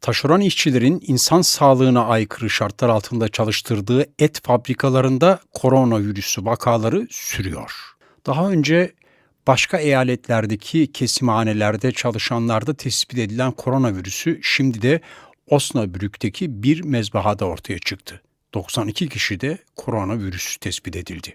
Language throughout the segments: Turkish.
Taşeron işçilerin insan sağlığına aykırı şartlar altında çalıştırdığı et fabrikalarında koronavirüsü vakaları sürüyor. Daha önce başka eyaletlerdeki kesimhanelerde çalışanlarda tespit edilen koronavirüsü şimdi de Osnabrück'teki bir mezbahada ortaya çıktı. 92 kişide koronavirüs tespit edildi.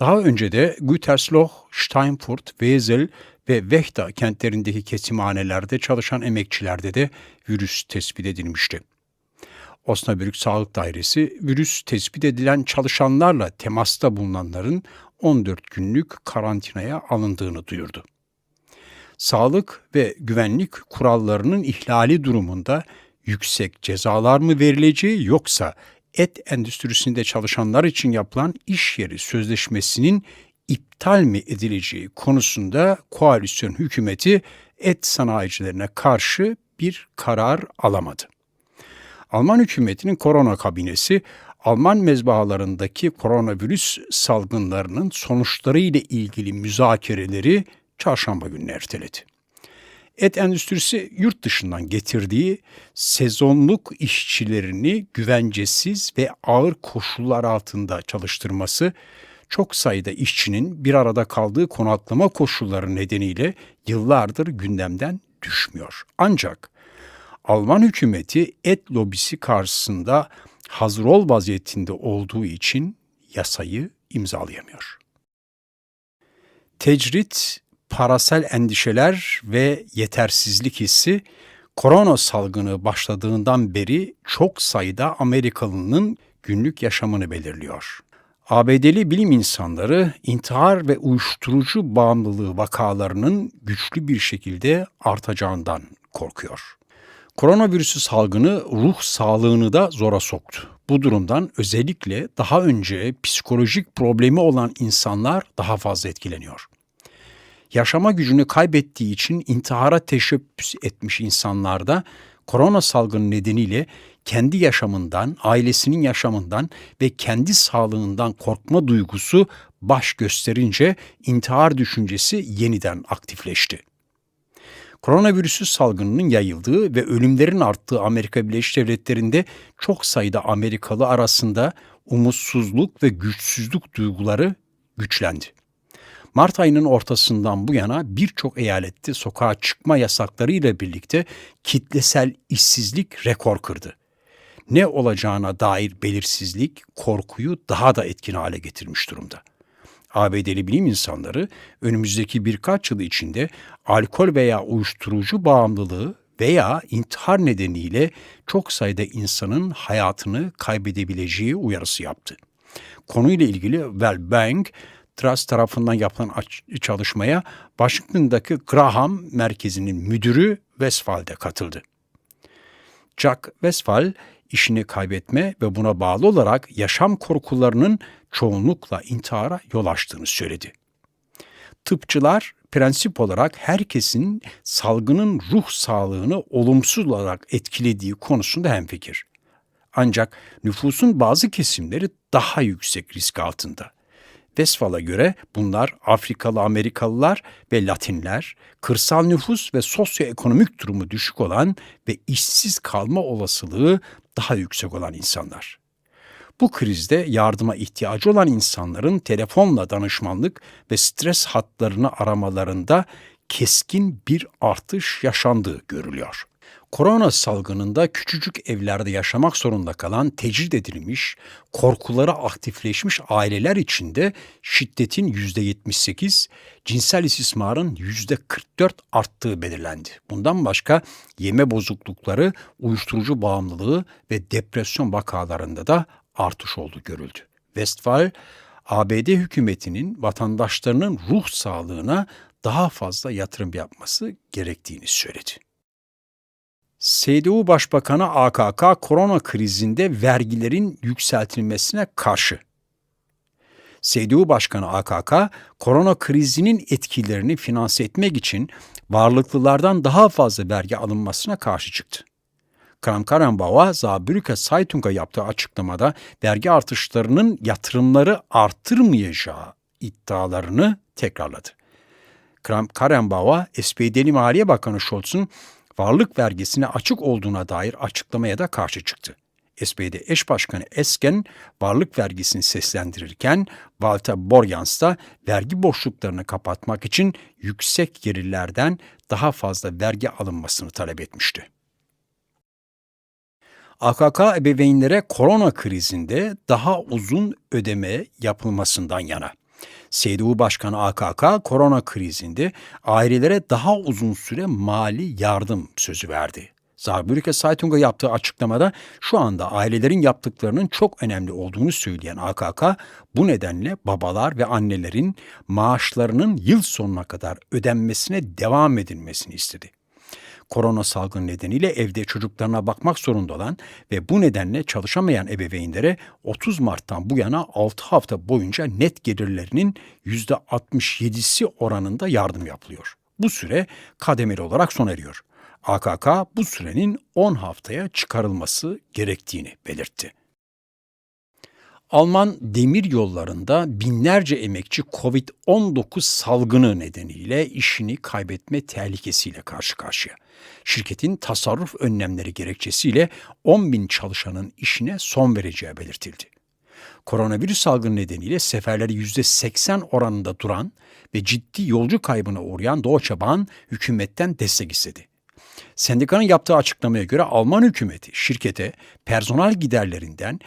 Daha önce de Gütersloh, Steinfurt, Wesel ve Vehta kentlerindeki kesimhanelerde çalışan emekçilerde de virüs tespit edilmişti. Osnabrück Sağlık Dairesi virüs tespit edilen çalışanlarla temasta bulunanların 14 günlük karantinaya alındığını duyurdu. Sağlık ve güvenlik kurallarının ihlali durumunda yüksek cezalar mı verileceği yoksa et endüstrisinde çalışanlar için yapılan iş yeri sözleşmesinin iptal mi edileceği konusunda koalisyon hükümeti et sanayicilerine karşı bir karar alamadı. Alman hükümetinin korona kabinesi Alman mezbahalarındaki koronavirüs salgınlarının sonuçları ile ilgili müzakereleri çarşamba gününe erteledi. Et endüstrisi yurt dışından getirdiği sezonluk işçilerini güvencesiz ve ağır koşullar altında çalıştırması çok sayıda işçinin bir arada kaldığı konaklama koşulları nedeniyle yıllardır gündemden düşmüyor. Ancak Alman hükümeti et lobisi karşısında hazır ol vaziyetinde olduğu için yasayı imzalayamıyor. Tecrit, parasal endişeler ve yetersizlik hissi korona salgını başladığından beri çok sayıda Amerikalının günlük yaşamını belirliyor. ABD'li bilim insanları intihar ve uyuşturucu bağımlılığı vakalarının güçlü bir şekilde artacağından korkuyor. Koronavirüsü salgını ruh sağlığını da zora soktu. Bu durumdan özellikle daha önce psikolojik problemi olan insanlar daha fazla etkileniyor. Yaşama gücünü kaybettiği için intihara teşebbüs etmiş insanlarda korona salgını nedeniyle kendi yaşamından, ailesinin yaşamından ve kendi sağlığından korkma duygusu baş gösterince intihar düşüncesi yeniden aktifleşti. Koronavirüsü salgınının yayıldığı ve ölümlerin arttığı Amerika Birleşik Devletleri'nde çok sayıda Amerikalı arasında umutsuzluk ve güçsüzlük duyguları güçlendi. Mart ayının ortasından bu yana birçok eyalette sokağa çıkma yasakları ile birlikte kitlesel işsizlik rekor kırdı. Ne olacağına dair belirsizlik korkuyu daha da etkin hale getirmiş durumda. ABD'li bilim insanları önümüzdeki birkaç yıl içinde alkol veya uyuşturucu bağımlılığı veya intihar nedeniyle çok sayıda insanın hayatını kaybedebileceği uyarısı yaptı. Konuyla ilgili Well Bank Trust tarafından yapılan çalışmaya Washington'daki Graham Merkezi'nin müdürü Westphal de katıldı. Jack Westphal işini kaybetme ve buna bağlı olarak yaşam korkularının çoğunlukla intihara yol açtığını söyledi. Tıpçılar prensip olarak herkesin salgının ruh sağlığını olumsuz olarak etkilediği konusunda hemfikir. Ancak nüfusun bazı kesimleri daha yüksek risk altında. Westphal'a göre bunlar Afrikalı Amerikalılar ve Latinler, kırsal nüfus ve sosyoekonomik durumu düşük olan ve işsiz kalma olasılığı daha yüksek olan insanlar. Bu krizde yardıma ihtiyacı olan insanların telefonla danışmanlık ve stres hatlarını aramalarında keskin bir artış yaşandığı görülüyor. Korona salgınında küçücük evlerde yaşamak zorunda kalan tecrid edilmiş, korkuları aktifleşmiş aileler içinde şiddetin %78, cinsel istismarın %44 arttığı belirlendi. Bundan başka yeme bozuklukları, uyuşturucu bağımlılığı ve depresyon vakalarında da artış olduğu görüldü. Westphal, ABD hükümetinin vatandaşlarının ruh sağlığına daha fazla yatırım yapması gerektiğini söyledi. CDU Başbakanı AKK korona krizinde vergilerin yükseltilmesine karşı. CDU Başkanı AKK, korona krizinin etkilerini finanse etmek için varlıklılardan daha fazla vergi alınmasına karşı çıktı. Kram Karrenbauer, Saarbrücker Zeitung'a yaptığı açıklamada vergi artışlarının yatırımları artırmayacağı iddialarını tekrarladı. Kram Karrenbauer, SPD'li Maliye Bakanı Scholz'un varlık vergisine açık olduğuna dair açıklamaya da karşı çıktı. SPD eş başkanı Esken varlık vergisini seslendirirken Walter Borjans da vergi boşluklarını kapatmak için yüksek gelirlerden daha fazla vergi alınmasını talep etmişti. AKK ebeveynlere korona krizinde daha uzun ödeme yapılmasından yana. CDU Başkanı AKK korona krizinde ailelere daha uzun süre mali yardım sözü verdi. Saarbrücker Zeitung'a yaptığı açıklamada şu anda ailelerin yaptıklarının çok önemli olduğunu söyleyen AKK bu nedenle babalar ve annelerin maaşlarının yıl sonuna kadar ödenmesine devam edilmesini istedi korona salgını nedeniyle evde çocuklarına bakmak zorunda olan ve bu nedenle çalışamayan ebeveynlere 30 Mart'tan bu yana 6 hafta boyunca net gelirlerinin %67'si oranında yardım yapılıyor. Bu süre kademeli olarak sona eriyor. AKK bu sürenin 10 haftaya çıkarılması gerektiğini belirtti. Alman demir yollarında binlerce emekçi Covid-19 salgını nedeniyle işini kaybetme tehlikesiyle karşı karşıya. Şirketin tasarruf önlemleri gerekçesiyle 10 bin çalışanın işine son vereceği belirtildi. Koronavirüs salgını nedeniyle seferleri %80 oranında duran ve ciddi yolcu kaybına uğrayan Deutsche Bahn hükümetten destek istedi. Sendikanın yaptığı açıklamaya göre Alman hükümeti şirkete personel giderlerinden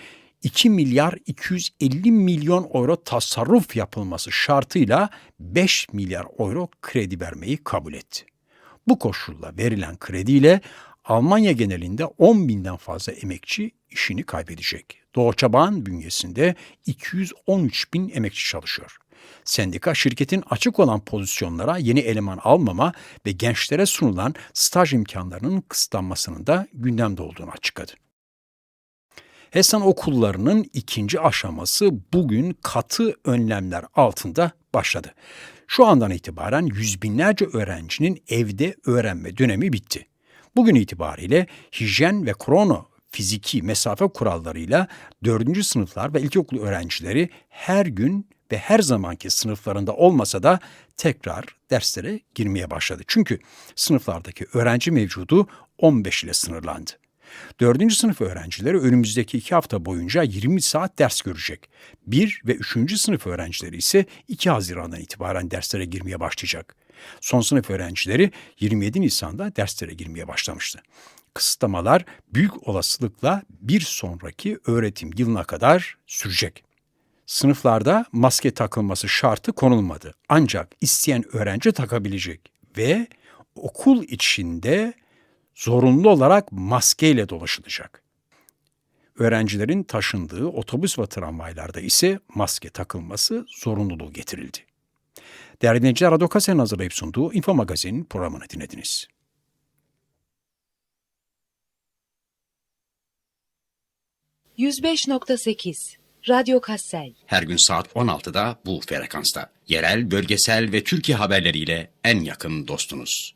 2 milyar 250 milyon euro tasarruf yapılması şartıyla 5 milyar euro kredi vermeyi kabul etti. Bu koşulla verilen krediyle Almanya genelinde 10 binden fazla emekçi işini kaybedecek. Deutsche Bahn bünyesinde 213 bin emekçi çalışıyor. Sendika şirketin açık olan pozisyonlara yeni eleman almama ve gençlere sunulan staj imkanlarının kısıtlanmasının da gündemde olduğunu açıkladı. Hesan okullarının ikinci aşaması bugün katı önlemler altında başladı. Şu andan itibaren yüz binlerce öğrencinin evde öğrenme dönemi bitti. Bugün itibariyle hijyen ve korona fiziki mesafe kurallarıyla 4. sınıflar ve ilkokul öğrencileri her gün ve her zamanki sınıflarında olmasa da tekrar derslere girmeye başladı. Çünkü sınıflardaki öğrenci mevcudu 15 ile sınırlandı. Dördüncü sınıf öğrencileri önümüzdeki iki hafta boyunca 20 saat ders görecek. Bir ve üçüncü sınıf öğrencileri ise 2 Haziran'dan itibaren derslere girmeye başlayacak. Son sınıf öğrencileri 27 Nisan'da derslere girmeye başlamıştı. Kısıtlamalar büyük olasılıkla bir sonraki öğretim yılına kadar sürecek. Sınıflarda maske takılması şartı konulmadı. Ancak isteyen öğrenci takabilecek ve okul içinde zorunlu olarak maskeyle dolaşılacak. Öğrencilerin taşındığı otobüs ve tramvaylarda ise maske takılması zorunluluğu getirildi. Değerli dinleyiciler, Radyo Kase'nin hazırlayıp sunduğu Info Magazin programını dinlediniz. %105.8 Radyo Kassel Her gün saat 16'da bu frekansta. Yerel, bölgesel ve Türkiye haberleriyle en yakın dostunuz.